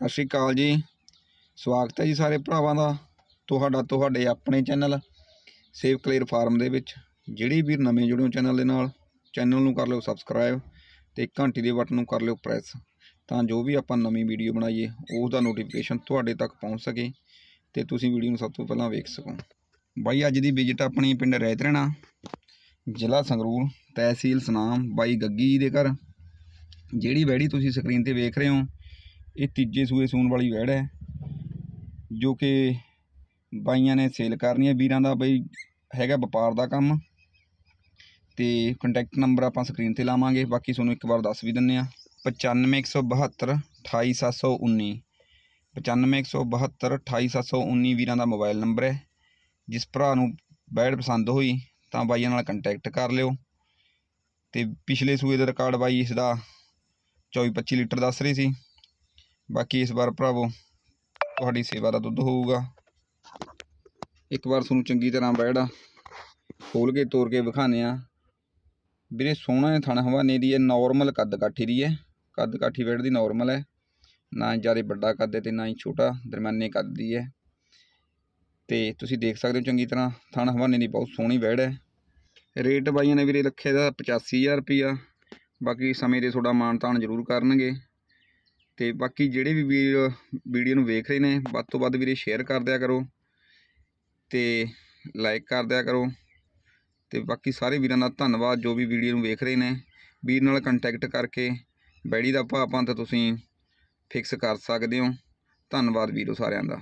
ਸਤਿ ਸ਼੍ਰੀ ਅਕਾਲ ਜੀ। ਸਵਾਗਤ ਹੈ ਜੀ ਸਾਰੇ ਭਰਾਵਾਂ ਦਾ, ਤੁਹਾਡਾ, ਤੁਹਾਡੇ ਆਪਣੇ ਚੈਨਲ ਸੇਵ ਕਲੀਅਰ ਫਾਰਮ ਦੇ ਵਿੱਚ। ਜਿਹੜੀ ਵੀ ਨਵੇਂ ਜੁੜਿਓ ਚੈਨਲ ਦੇ ਨਾਲ, ਚੈਨਲ ਨੂੰ ਕਰ ਲਿਓ ਸਬਸਕ੍ਰਾਈਬ ਤੇ ਘੰਟੀ ਦੇ ਬਟਨ ਨੂੰ ਕਰ ਲਿਓ ਪ੍ਰੈਸ ਤਾਂ ਜੋ ਵੀ ਆਪਾਂ ਨਵੀਂ ਵੀਡੀਓ ਬਣਾਈਏ ਉਸ ਦਾ ਨੋਟੀਫਿਕੇਸ਼ਨ ਤੁਹਾਡੇ ਤੱਕ ਪਹੁੰਚ ਸਕੇ ਤੇ ਤੁਸੀਂ ਵੀਡੀਓ ਨੂੰ ਸਭ ਤੋਂ ਪਹਿਲਾਂ ਵੇਖ ਸਕੋ। ਬਾਈ, ਅੱਜ ਦੀ ਵਿਜ਼ਿਟ ਆਪਣੀ ਪਿੰਡ ਰੈਤਰਣਾ, ਜ਼ਿਲ੍ਹਾ ਸੰਗਰੂਰ, ਤਹਿਸੀਲ ਸਨਾਮ, ਬਾਈ ਗੱਗੀ ਜੀ ਦੇ ਘਰ। ਜਿਹੜੀ ਵੈੜੀ ਤੁਸੀਂ ਸਕਰੀਨ ਤੇ ਵੇਖ ਰਹੇ ਹੋ ਇਹ ਤੀਜੇ ਸੂਏ ਸੂਣ ਵਾਲੀ ਵੈੜ ਹੈ, ਜੋ ਕਿ ਬਾਈਆਂ ਨੇ ਸੇਲ ਕਰਨੀ ਹੈ। ਵੀਰਾਂ ਦਾ ਬਈ ਹੈਗਾ ਵਪਾਰ ਦਾ ਕੰਮ ਤੇ ਕੰਟੈਕਟ ਨੰਬਰ ਆਪਾਂ ਸਕਰੀਨ ਤੇ ਲਾਵਾਂਗੇ। ਬਾਕੀ ਤੁਹਾਨੂੰ ਇੱਕ ਵਾਰ ਦੱਸ ਵੀ ਦਿੰਨੇ ਆ 95172 28719 95172 28719 ਵੀਰਾਂ ਦਾ ਮੋਬਾਈਲ ਨੰਬਰ ਹੈ। ਜਿਸ ਭਰਾ ਨੂੰ ਬੈਡ ਪਸੰਦ ਹੋਈ, ਤਾਂ ਬਾਈਆਂ ਨਾਲ ਕੰਟੈਕਟ ਕਰ ਲਿਓ। ਤੇ ਪਿਛਲੇ ਸੂਏ ਦਾ ਰਿਕਾਰਡ ਬਾਈ ਇਸ ਦਾ 24-25 ਲੀਟਰ ਦੱਸ ਰਹੀ ਸੀ। ਬਾਕੀ ਇਸ ਵਾਰ ਭਰਾਵੋ, ਤੁਹਾਡੀ ਸੇਵਾ ਦਾ ਦੁੱਧ ਹੋਊਗਾ। ਇੱਕ ਵਾਰ ਤੁਹਾਨੂੰ ਚੰਗੀ ਤਰ੍ਹਾਂ ਬੈੜਾ ਖੋਲ ਕੇ ਤੋੜ ਕੇ ਵਿਖਾਣੇ ਆ ਵੀਰੇ ਸੋਹਣਾ ਥਣ ਹਵਾਨੇ ਦੀ ਹੈ ਨਾਰਮਲ ਕੱਦ ਕਾਠੀ ਦੀ ਹੈ। ਕੱਦ ਕਾਠੀ ਬੈੜ ਦੀ ਨਾਰਮਲ ਹੈ। ਨਾ ਜ਼ਿਆਦਾ ਵੱਡਾ ਕੱਦ ਹੈ ਤੇ ਨਾ ਹੀ ਛੋਟਾ, ਦਰਮਿਆਨੇ ਕੱਦ ਦੀ ਹੈ। ਤੇ ਤੁਸੀਂ ਦੇਖ ਸਕਦੇ ਹੋ ਚੰਗੀ ਤਰ੍ਹਾਂ ਥਣ ਹਵਾਨੇ ਦੀ ਬਹੁਤ ਸੋਹਣੀ ਬੈੜ ਹੈ। ਰੇਟ ਬਾਈਆਂ ਨੇ ਵੀਰੇ ਰੱਖਿਆ ਦਾ 85000 ਰੁਪਿਆ ਬਾਕੀ ਸਮੇਂ ਦੇ ਤੁਹਾਡਾ ਮਾਣ ਤਾਣ ਜ਼ਰੂਰ ਕਰਨਗੇ। ਤੇ ਬਾਕੀ ਜਿਹੜੇ ਵੀ ਵੀਰ ਵੀਡੀਓ ਨੂੰ ਵੇਖ ਰਹੇ ਨੇ, ਵੱਧ ਤੋਂ ਵੱਧ ਵੀਰੇ ਸ਼ੇਅਰ ਕਰ ਦਿਆ ਕਰੋ ਤੇ ਲਾਈਕ ਕਰ ਦਿਆ ਕਰੋ ਤੇ ਬਾਕੀ ਸਾਰੇ ਵੀਰਾਂ ਦਾ ਧੰਨਵਾਦ ਜੋ ਵੀ ਵੀਡੀਓ ਨੂੰ ਵੇਖ ਰਹੇ ਨੇ। ਵੀਰ ਨਾਲ ਕੰਟੈਕਟ ਕਰਕੇ ਬੈੜੀ ਦਾ ਭਾਅ ਤਾਂ ਤੁਸੀਂ ਫਿਕਸ ਕਰ ਸਕਦੇ ਹੋ। ਧੰਨਵਾਦ ਵੀਰੋ ਸਾਰਿਆਂ ਦਾ।